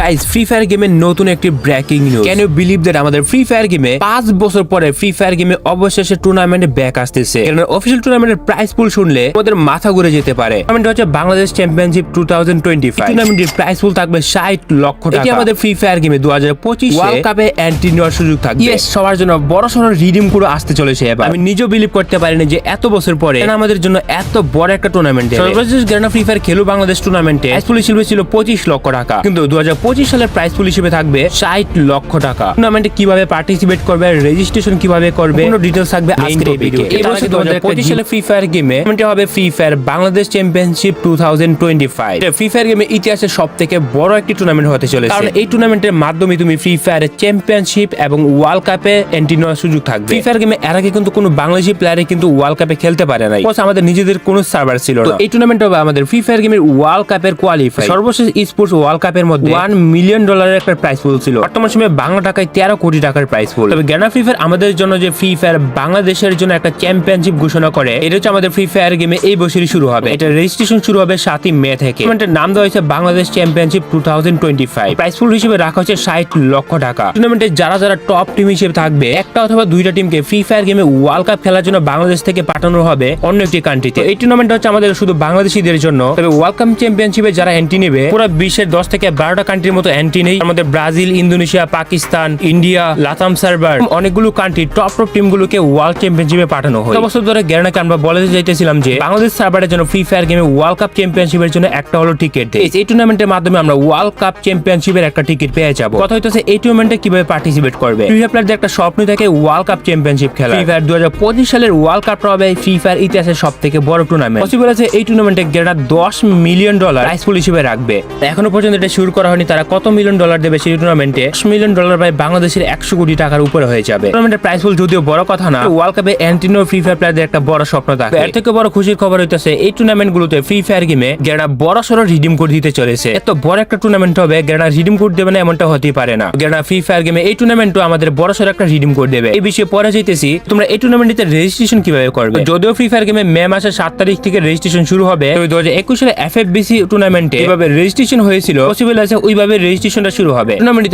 Guys free fire গেমের নতুন একটি breaking news can you believe that আমাদের ফ্রি ফায়ার গেমে পাঁচ বছর পরে ফ্রি ফায়ার গেমে অবশেষে টুর্নামেন্টে ব্যাক আসতেছে। কারণ অফিসিয়াল টুর্নামেন্টের প্রাইস পুল শুনলে আমাদের মাথা ঘুরে যেতে পারে। টুর্নামেন্ট হচ্ছে Bangladesh championship two thousand twenty five টুর্নামেন্টের প্রাইস পুল থাকবে ষাট লক্ষ টাকা। আমাদের ফ্রি ফায়ার গেমে দু হাজার পঁচিশ ওয়ার্ল্ড কাপে এন্ট্রি নেওয়ার সুযোগ থাকবে। Yes, সবার জন্য বড় সড়ো রিডিম করে আসতে চলেছে এবার। আমি নিজেও বিলিভ করতে পারিনি যে এত বছর পরে আমাদের জন্য এত বড় একটা টুর্নামেন্ট সর্বশেষ গ্র্যান্ড ফ্রি ফায়ার খেলো বাংলাদেশ টুর্নামেন্টে প্রাইস পুল হিসেবে ছিল পঁচিশ লক্ষ টাকা। কিন্তু দু হাজার সালের প্রাইস পুল হিসেবে থাকবে ষাট লক্ষ টাকা। টুর্নামেন্টে কীভাবে পার্টিসিপেট করবে রেজিস্ট্রেশন কীভাবে করবে কোনো ডিটেলস থাকবে আজকের এই ভিডিও এই বছর দু হাজার পঁচিশ সালে ফ্রি ফায়ার গেমে হবে free fire Bangladesh championship two thousand twenty five free fire গেমে ইতিহাসের সব থেকে বড় একটি টুর্নামেন্ট হতে চলেছে। কারণ এই টুর্নামেন্টের মাধ্যমে তুমি ফ্রি ফায়ারের চ্যাম্পিয়নশিপ এবং ওয়ার্ল্ড কাপে এন্ট্রি নেওয়ার সুযোগ থাকবে। ফ্রি ফায়ার গেমে এর আগে কিন্তু কোনো বাংলাদেশি প্লেয়ারে কিন্তু ওয়ার্ল্ড কাপে খেলতে পারে নাই। আমাদের নিজেদের কোনো সার্ভার ছিল না। এই টুর্নামেন্ট হবে আমাদের ফ্রি ফায়ার গেমের ওয়ার্ল্ড কাপের কোয়ালিফাই সর্বশেষ স্পোর্টস ওয়ার্ল্ড কাপের মধ্যে ওয়ান মিলিয়ন ডলারের একটা প্রাইস পুল ছিল। বর্তমান সময়ে বাংলা টাকায় তেরো কোটি টাকার প্রাইস পুল তবে গ্যানা ফ্রি ফায়ার আমাদের জন্য যে ফ্রি ফায়ার বাংলাদেশের জন্য একটা চ্যাম্পিয়নশিপ ঘোষণা করে, এটা হচ্ছে আমাদের ফ্রি ফায়ার গেমে এই বছরই শুরু হবে। এটা রেজিস্ট্রেশন শুরু হবে সাতই মে থেকে। টুর্নামেন্টের নাম দেওয়া হয়েছে Bangladesh championship two thousand twenty five prize pool হিসেবে রাখা হচ্ছে ষাট লক্ষ টাকা। টুর্নামেন্টে যারা যারা টপ টিম হিসেবে থাকবে, একটা অথবা দুইটা টিমকে ফ্রি ফায়ার গেমে ওয়ার্ল্ড কাপ খেলার জন্য বাংলাদেশ থেকে পাঠানো হবে অন্য একটি কান্ট্রিতে এই টুর্নামেন্ট হচ্ছে আমাদের শুধু বাংলাদেশিদের জন্য। তবে ওয়ার্ল্ড কাপ চ্যাম্পিয়নশিপে যারা এন্ট্রি নেবে, পুরো বিশ্বের দশ থেকে বারোটা কান্ট্রির মতো এন্ট্রি নেই। আমাদের Brazil, Indonesia, Pakistan, India, LATAM server অনেকগুলো কান্ট্রি টপ টপ টিম গুলোকে ওয়ার্ল্ড চ্যাম্পিয়নশিপে পাঠানো হয়। বছর ধরে গ্যারানাকে আমরা বলতে চাইতেছিলাম যে, বাংলাদেশ সার্ভারের জন্য ফ্রি ফায়ার গেমে ওয়ার্ল্ড কাপ চ্যাম্পিয়নশিপের জন্য একটা হলো টিকিট এই টুর্নামেন্টের মাধ্যমে আমরা ওয়ার্ল্ড কাপ চ্যাম্পিয়নশিপের একটা টিকিট পেয়ে যাব। কথা হইতেছে, এই টুর্নামেন্টে কীভাবে পার্টিসিপেট করবে? ফ্রি ফায়ার একটা স্বপ্ন থাকে ওয়ার্ল্ড কাপ চ্যাম্পিয়নশিপ খেলা ফ্রি ফায়ার দু হাজার পঁচিশ সালের ওয়ার্ল্ড কাপটা হবে ফ্রি ফায়ার ইতিহাসের সব থেকে বড় টুর্নামেন্ট পসিবল আছে, এই টুর্নামেন্টে গেরা দশ মিলিয়ন ডলার প্রাইস পুল হিসেবে রাখবে। এখনও পর্যন্ত এটা শুরু করা হয়নি তারা কত মিলিয়ন ডলার দেবে সেই টুর্নামেন্টে দশ মিলিয়ন ডলার প্রায় বাংলাদেশের একশো কোটি টাকার উপরে হয়ে যাবে। টুর্নামেন্টের প্রাইস পুল যদিও বড় কথা না ওয়ার্ল্ড কাপে অ্যান্টিনো ফ্রি ফায়ার প্লেয়ারদের একটা বড় স্বপ্ন থাকে। এর থেকে বড় খুশির খবর হইতেছে এই টুর্নামেন্ট গুলোতে ফ্রি ফায়ার গেমে গেরা বড় সড়ো রিডিম কোড দিতে চলেছে। এত বড় একটা টুর্নামেন্ট হবে গেরা রিডিম কোড দেবে না এমনটা হতেই পারে না। গেরা ফ্রি ফায়ার গেমে এই টুর্নামেন্টও আমাদের বড় সড়ো একটা রিডিম কোড দেবে। এই বিষয়ে পরে যাইতেছি তোমরা এই টুর্নামেন্টে রেজিস্ট্রেশন কীভাবে করবে? যদিও ফ্রি ফায়ার গেমে মে মাসের সাত তারিখ থেকে রেজিস্ট্রেশন শুরু হবে দু হাজার একুশ সালে এফ এফ বিসি টুর্নামেন্টে যেভাবে রেজিস্ট্রেশন হয়েছিল। পসিবল আছে ওইভাবে রেজিস্ট্রেশনটা শুরু হবে? টুর্নামেন্টে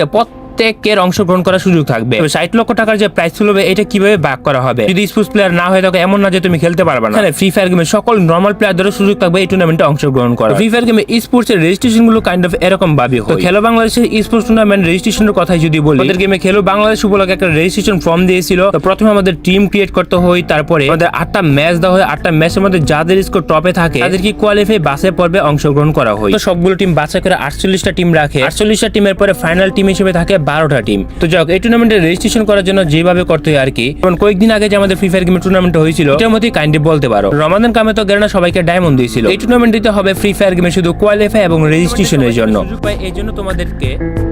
প্রত্যেকের অংশগ্রহণ করার সুযোগ থাকবে। ষাট লক্ষ টাকার যে প্রাইস ছিল এটা কীভাবে ভাগ করা হবে? যদি স্পোর্টস প্লেয়ার না হয়ে থাকে, এমন না যে তুমি খেলতে পারবে না। ফ্রি ফায়ার গেমে সকল নর্মাল প্লেয়ারদেরও সুযোগ থাকবে এই টুর্নামেন্টে অংশগ্রহণ করা ফ্রি ফায়ার গেমে স্পোর্টস এর রেজিস্ট্রেশনগুলো কাইন্ড অফ এরকম ভাবে তো খেলো বাংলাদেশের স্পোর্টস টুর্নামেন্ট রেজিস্ট্রেশনের কথাই যদি বলি, আমাদের গেমে খেলো বাংলাদেশ উপলক্ষে একটা রেজিস্ট্রেশন ফর্ম দিয়েছিল। তো প্রথমে আমাদের টিম ক্রিয়েট করতে হয়, তারপরে আমাদের আটটা ম্যাচ দেওয়া হয়। আটটা ম্যাচের মধ্যে যাদের স্কোর টপে থাকে তাদের কি কোয়ালিফাই বাসে পর্বে অংশগ্রহণ করা হয়। তো সবগুলো টিম বাছাই করে আটচল্লিশটা টিম রাখে। আটচল্লিশটা টিমের পরে ফাইনাল টিম হিসেবে থাকে বারোটা টিম তো যাক এই টুর্নামেন্টের রেজিস্ট্রেশন করার জন্য যেভাবে করতে হয় আর কি, যেমন কয়েকদিন আগে যে আমাদের ফ্রি ফায়ার গেমের টুর্নামেন্ট হয়েছিল, এটার মধ্যে কাইন্ডলি বলতে পারো। রমাদান কামে তো গেরানা সবাইকে ডায়মন্ড দিয়েছিল। এই টুর্নামেন্ট দিতে হবে ফ্রি ফায়ার গেমে শুধু কোয়ালিফাই এবং রেজিস্ট্রেশনের জন্য। এই জন্য তোমাদেরকে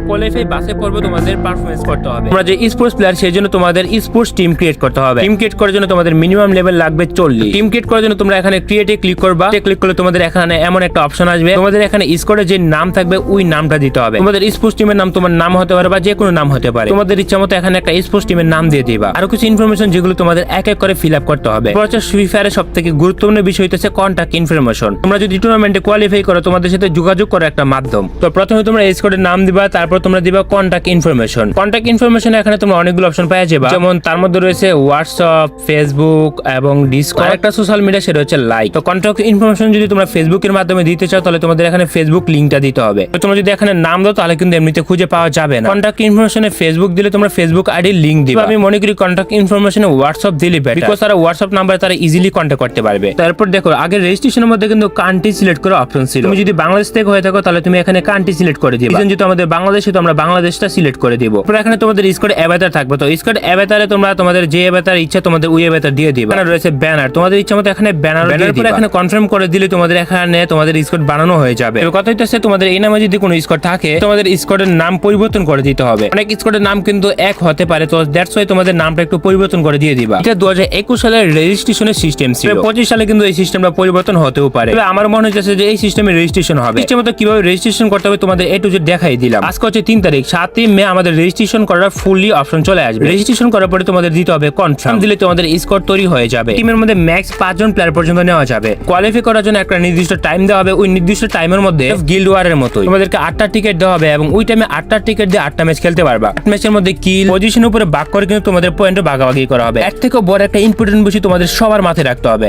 কোয়ালিফাই বাসে পর্বে তোমাদের পারফরমেন্স করতে হবে। তোমরা যে স্পোর্টস প্লেয়ার সেই জন্য তোমাদের স্পোর্টস টিম ক্রিয়েট করতে হবে। টিম ক্রিয়েট করার জন্য তোমাদের মিনিমাম লেভেল লাগবে চল্লিশ। টিম ক্রিয়েট করার জন্য তোমরা এখানে ক্রিয়েটে ক্লিক করবা। ক্লিক করলে তোমাদের এখানে এমন একটা অপশন আসবে। তোমাদের এখানে যে নাম থাকবে ওই নামটা দিতে হবে। তোমাদের স্পোর্টস টিমের নাম তোমার নাম হতে পারে বা যে কোনো নাম হতে পারে। তোমাদের ইচ্ছা মতো এখানে একটা স্পোর্টস টিমের নাম দিয়ে দিবা। আরও কিছু ইনফরমেশন যেগুলো তোমাদের এক এক করে ফিল আপ করতে হবে। ফ্রি ফায়ারের সব থেকে গুরুত্বপূর্ণ বিষয় হচ্ছে কন্ট্যাক্ট ইনফরমেশন তোমরা যদি টুর্নামেন্টে কোয়ালিফাই করো তোমাদের সাথে যোগাযোগ করার একটা মাধ্যম। তো প্রথমে তোমরা স্কোরের নাম দিবা তারপর তোমরা দিবা কন্ট্যাক্ট ইনফরমেশন কন্ট্যাক্ট ইনফরমেশন এখানে তোমরা অনেকগুলো অপশন পাওয়া যাবে যেমন তার মধ্যে রয়েছে হোয়াটসঅ্যাপ ফেসবুক এবং ডিসকর্ড একটা সোশ্যাল মিডিয়া সেটা হচ্ছে লাইক তো কন্ট্যাক্ট ইনফরমেশন যদি তোমরা ফেসবুকের মাধ্যমে দিতে চাও, তাহলে তোমাদের এখানে ফেসবুক লিঙ্কটা দিতে হবে। তো তোমরা যদি এখানে নাম দাও, তাহলে কিন্তু এমনিতে খুঁজে পাওয়া যাবে না। কন্ট্যাক্ট ইনফরমেশনে ফেসবুক দিলে তোমরা ফেসবুক আইডি লিঙ্ক দিবে। আমি মনে করি কন্ট্যাক্ট ইনফরমেশনে হোয়াটসঅ্যাপ দিলে বেটার বিকজ তারা হোয়াটসঅ্যাপ নাম্বারে তারা ইজিলি কন্ট্যাক্ট করতে পারবে। তারপর দেখো, আগে রেজিস্ট্রেশনের মধ্যে কিন্তু কান্ট্রি সিলেক্ট করার অপশন ছিল। তুমি যদি বাংলাদেশ থেকে হয়ে থাকো, তাহলে তুমি এখানে কান্ট্রি সিলেক্ট করে দিবে। যেহেতু আমাদের বাংলাদেশে তো আমরা বাংলাদেশটা সিলেক্ট করে দিব। তারপর এখানে তোমাদের স্কোর অ্যাভাতার থাকবে। তো স্কোর অ্যাভাতারে তোমরা তোমাদের যে অ্যাভাতার ইচ্ছা তোমাদের ওই অ্যাভাতার দিয়ে দিবে। এখানে রয়েছে ব্যানার তোমাদের ইচ্ছা মতো এখানে ব্যানার ব্যানার পরে এখানে কনফার্ম করে দিলে তোমাদের এখানে তোমাদের স্কোর বানানো হয়ে যাবে। এবার কথা হইতেছে তোমাদের এই নামে যদি কোনো স্কোর থাকে তোমাদের স্কোরের নাম পরিবর্তন করে দিতে হবে। অনেক স্কোরের নাম কিন্তু এক হতে পারে তো দ্যাটস ওয়াই তোমাদের নামটা একটু পরিবর্তন করে দিয়ে দিবা। এটা দু হাজার একুশ সালের রেজিস্ট্রেশনের সিস্টেম ছিল। পঁচিশ সালে কিন্তু এই সিস্টেমটা পরিবর্তন হতেও পারে। তবে আমার মনে হচ্ছে যে এই সিস্টেমে রেজিস্ট্রেশন হবে। সিস্টেম তো কীভাবে রেজিস্ট্রেশন করতে হবে তোমাদের এ টু জেড দেখাই দিলাম। আজকে হচ্ছে হচ্ছে তিন তারিখ। সাতই মে আমাদের রেজিস্ট্রেশন করার ফুললি অপশন চলে আসবে। রেজিস্ট্রেশন করার পরে তোমাদের দিতে হবে কনফার্ম দিলে তোমাদের স্কোর তৈরি হয়ে যাবে। টিমের মধ্যে ম্যাক্স পাঁচজন প্লেয়ার পর্যন্ত নেওয়া যাবে। কোয়ালিফাই করার জন্য একটা নির্দিষ্ট টাইম দেওয়া হবে। ওই নির্দিষ্ট টাইমের মধ্যে গিল্ড ওয়ারের মতোই। তোমাদেরকে আটটা টিকিট দেওয়া হবে এবং ওই টাইমে আটটা টিকিট দিয়ে আটটা ম্যাচ খেলতে পারবা। আট ম্যাচের মধ্যে কিল পজিশন উপরে বাক করে কিন্তু তোমাদের পয়েন্ট ভাগাভাগি করা হবে। এক থেকে বড় একটা ইম্পর্টেন্ট বিষয় তোমাদের সবার মাথায় রাখতে হবে।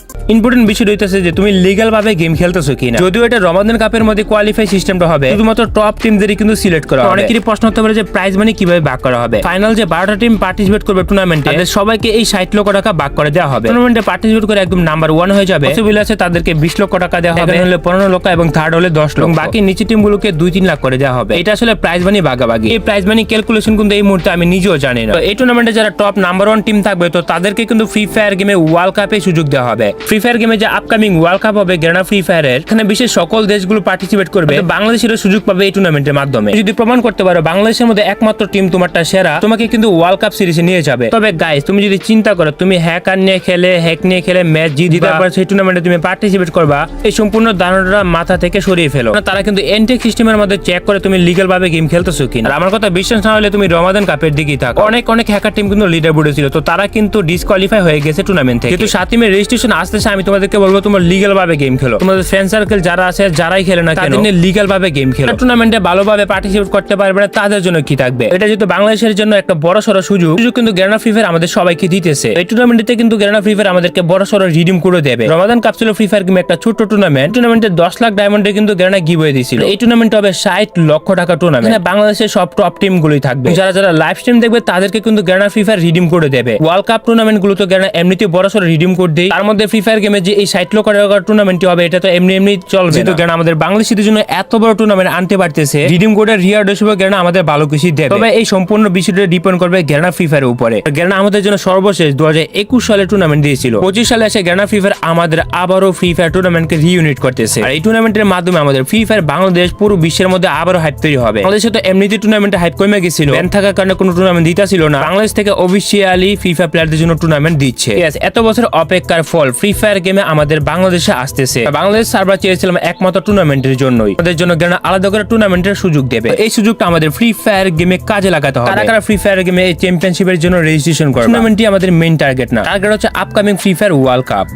ইম্পর্টেন্ট বিষয় রইতেছে যে তুমি লিগ্যাল ভাবে গেম খেলতেছো কিনা। যদিও এটা রমাদান কাপের মধ্যে কোয়ালিফাই সিস্টেমটা হবে শুধুমাত্র টপ টিমদেরই কিন্তু সিলেক্ট করা হবে। অনেকেরই প্রশ্ন হতে পারে যে প্রাইজ মানি কীভাবে ভাগ করা হবে? ফাইনাল যে বারোটা টিম পার্টিসিপেট করবে টুর্নামেন্টে তাদের সবাইকে এই ষাট লক্ষ টাকা ভাগ করে দেওয়া হবে। টুর্নামেন্টে পার্টিসিপেট করে একদম নাম্বার ওয়ান হয়ে যাবে। পসিবল আছে তাদেরকে বিশ লক্ষ টাকা দেওয়া হবে। হলে পনেরো লক্ষ এবং থার্ড হলে দশ লক্ষ। বাকি নিচে টিমগুলোকে দুই তিন লাখ করে দেওয়া হবে। এটা আসলে প্রাইজ মানি ভাগাভাগি এই প্রাইজ মানি ক্যালকুলেশন কিন্তু এই মুহূর্তে আমি নিজেও জানি না। এই টুর্নামেন্টে যারা টপ নাম্বার ওয়ান টিম থাকবে তো তাদেরকে কিন্তু ফ্রি ফায়ার গেমে ওয়ার্ল্ড কাপে সুযোগ দেওয়া হবে। ফ্রি ফায়ার গেমে যে আপকামিং ওয়ার্ল্ড কাপ হবে গ্রেনা ফ্রি ফায়ারের এখানে বিশ্বের সকল দেশগুলো পার্টিসিপেট করবে। তো বাংলাদেশেরও সুযোগ পাবে এই টুর্নামেন্টের মাধ্যমে। যদি প্রমাণ করতে পারো বাংলাদেশের মধ্যে একমাত্র টিম তোমারটা সেরা তোমাকে কিন্তু ওয়ার্ল্ড কাপ সিরিজে নিয়ে যাবে। তবে গাইস তুমি যদি চিন্তা করো তুমি হ্যাকার নিয়ে খেলে হ্যাক নিয়ে খেলে ম্যাচ জিতে তারপর সেই টুর্নামেন্টে তুমি পার্টিসিপেট করবা এই সম্পূর্ণ ধারণাটা মাথা থেকে সরিয়ে ফেলো। তারা কিন্তু এনটেক সিস্টেমের মধ্যে চেক করে তুমি লিগ্যাল ভাবে গেম খেলতেছো কিনা। আর আমার কথা বিশ্বাস না হলে তুমি রমাদান কাপের দিকেই থাকো। অনেক অনেক হ্যাকার টিম কিন্তু লিডার বোর্ডে ছিল। তো তারা কিন্তু ডিসকোয়ালিফাই হয়ে গেছে টুর্নামেন্ট থেকে। কিন্তু সাতিমের রেজিস্ট্রেশন আসতেছে আমি তোমাদেরকে বলব তোমার লিগ্যাল ভাবে গেম খেলো। তোমাদের ফ্রেন্ড সার্কেল যারা আছে যারাই খেলে না নিয়ে লিগ্যাল ভাবে গেম খেলো। টুর্নামেন্টে ভালোভাবে পার্টিসিপেট করতে পারবে না তাদের জন্য কি থাকবে? এটা যেহেতু বাংলাদেশের জন্য একটা বড় সড়ো সুযোগ সুযোগ কিন্তু গ্যানা ফ্রি ফায়ার আমাদের সবাইকে দিতেছে। এই টুর্নামেন্টে কিন্তু গ্যানা ফ্রি ফায়ার আমাদেরকে বড় সড়ো রিডিম করে দেবে। রমাদান কাপ ছিল ফ্রি ফায়ার গেম একটা ছোট্ট টুর্নামেন্ট টুর্নামেন্টে দশ লাখ ডায়মন্ডে কিন্তু গ্যানা গিভ হয়ে দিয়েছিল। এই টুর্নামেন্ট হবে ষাট লক্ষ টাকা টুর্নামেন্ট বাংলাদেশের সব টপ টিম গুলোই থাকবে। যারা যারা লাইভ স্ট্রিম দেখবে তাদেরকে কিন্তু গ্যানা ফ্রি ফায়ার রিডিম করে দেবে। ওয়ার্ল্ড কাপ টুর্নামেন্টগুলো তো গ্যানা এমনিতে বড় সড়ো রিডিম করে দেয়। তার মধ্যে ফ্রি ফায়ার গেমে যে এই ষাট লক্ষ টাকার টুর্নামেন্টটি হবে এটা তো এমনি এমনি চলবে যেহেতু গ্যানা আমাদের বাংলাদেশিদের জন্য এত বড় টুর্নামেন্ট আনতে পারতেছে রিডিম কোডের রিয়ার্ড হিসেবে গ্যানা আমাদের ভালো কিছু দেবে? তবে এই সম্পূর্ণ বিষয়টা ডিপেন্ড করবে গ্যানা ফ্রি ফায়ারের উপরে। গ্যানা আমাদের জন্য সর্বশেষ দু একুশ সালে টুর্নামেন্ট দিয়েছিল। পঁচিশ সালে এসে গ্যানা ফ্রি ফায়ার আমাদের আবারও ফ্রি ফায়ার টুর্নামেন্টকে রিইউনিট করতেছে। আর এই টুর্নামেন্টের মাধ্যমে আমাদের ফ্রি ফায়ার বাংলাদেশ পুরো বিশ্বের মধ্যে আবারও হাইপ তৈরি হবে। বাংলাদেশে তো এমনিতে টুর্নামেন্টে হাইপ কমে গেছিল। ব্যান থাকার কারণে কোনো টুর্নামেন্ট দিতে ছিল না। বাংলাদেশ থেকে অফিসিয়ালি ফ্রি ফায়ার প্লেয়ারদের জন্য টুর্নামেন্ট দিচ্ছে। এত বছর অপেক্ষার ফল ফ্রি ফায়ার গেমে আমাদের বাংলাদেশে আসতেছে। বাংলাদেশ সার্ভার চেয়েছিলাম একমাত্র টুর্নামেন্টের জন্যই। আমাদের জন্য কেন আলাদা করে টুর্নামেন্টের সুযোগ দেবে। এই সুযোগটা আমাদের ফ্রি ফায়ার গেমে কাজে লাগাতে হবে। কারা কারা ফ্রি ফায়ার গেমে এই চ্যাম্পিয়নশিপের জন্য রেজিস্ট্রেশন করে টুর্নামেন্টটি আমাদের মেইন টার্গেট না। টার্গেট হচ্ছে upcoming free fire world cup